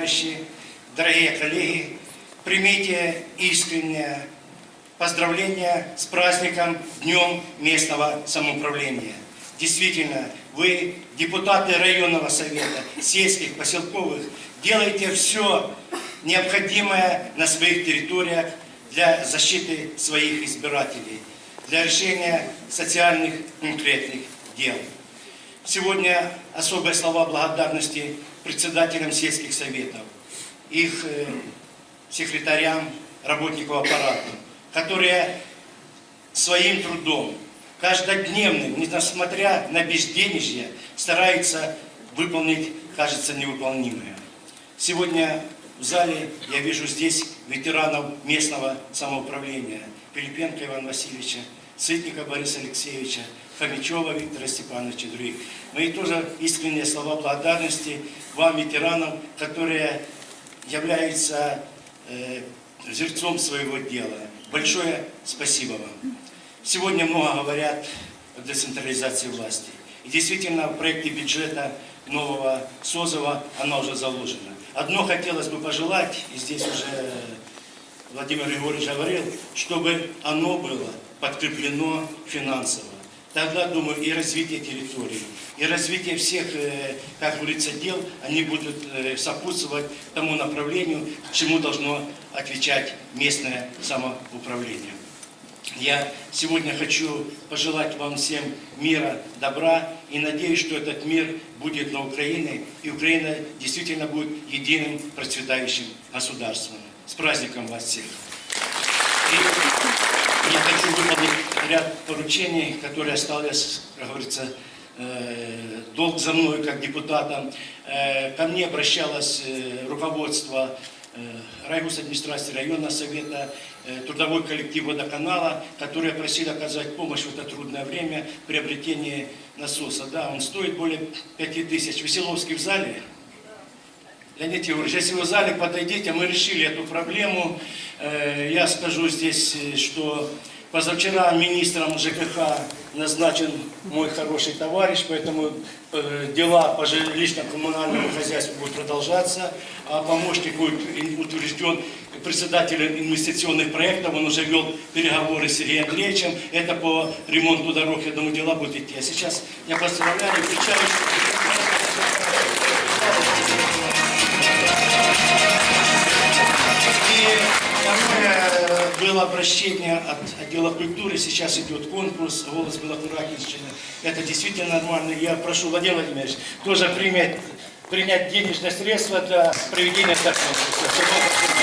товарищи, дорогие коллеги, примите искреннее поздравления с праздником Днем местного самоуправления. Действительно, вы, депутаты районного совета, сельских, поселковых, делаете все необходимое на своих территориях для защиты своих избирателей, для решения социальных конкретных дел. Сегодня особые слова благодарности председателям сельских советов, их э, секретарям, работникам аппарата, которые своим трудом, каждодневным, несмотря на безденежье, стараются выполнить, кажется, невыполнимое. Сегодня в зале я вижу здесь ветеранов местного самоуправления Пилипенко Ивана Васильевича, Сытника Бориса Алексеевича, Фомичева Виктора Степановича и других. Мои тоже искренние слова благодарности вам, ветеранам, которые являются э, зерцом своего дела. Большое спасибо вам. Сегодня много говорят о децентрализации власти. И действительно, в проекте бюджета нового СОЗова она уже заложена. Одно хотелось бы пожелать, и здесь уже Владимир Григорьевич говорил, чтобы оно было подкреплено финансово. Тогда, думаю, и развитие территории, и развитие всех, э, как говорится, дел, они будут э, сопутствовать тому направлению, чему должно отвечать местное самоуправление. Я сегодня хочу пожелать вам всем мира, добра и надеюсь, что этот мир будет на Украине, и Украина действительно будет единым процветающим государством. С праздником вас всех! И я хочу выполнить ряд поручений, которые остались, как говорится, э, долг за мной как депутатом. Э, Ко мне обращалось э, руководство райгосадминистрации районного совета, трудовой коллектив водоканала, которые просили оказать помощь в это трудное время в приобретении насоса. Да, он стоит более 5 тысяч. Веселовский в зале. Леонид Егорович, если вы зале подойдите, мы решили эту проблему. Э, Я скажу здесь, э, что позавчера министром ЖКХ назначен мой хороший товарищ, поэтому э, дела по жилищно-коммунальному хозяйству будут продолжаться, а помощник будет утвержден председателем инвестиционных проектов, он уже вел переговоры с Сергеем Андреевичем, это по ремонту дорог, я думаю, дела будут идти. А сейчас я поздравляю и встречаю, было обращение от отдела культуры, сейчас идет конкурс, голос аккуратнейший. Это действительно нормально. Я прошу Владимир Владимирович тоже принять, принять денежные средства для проведения этого конкурса.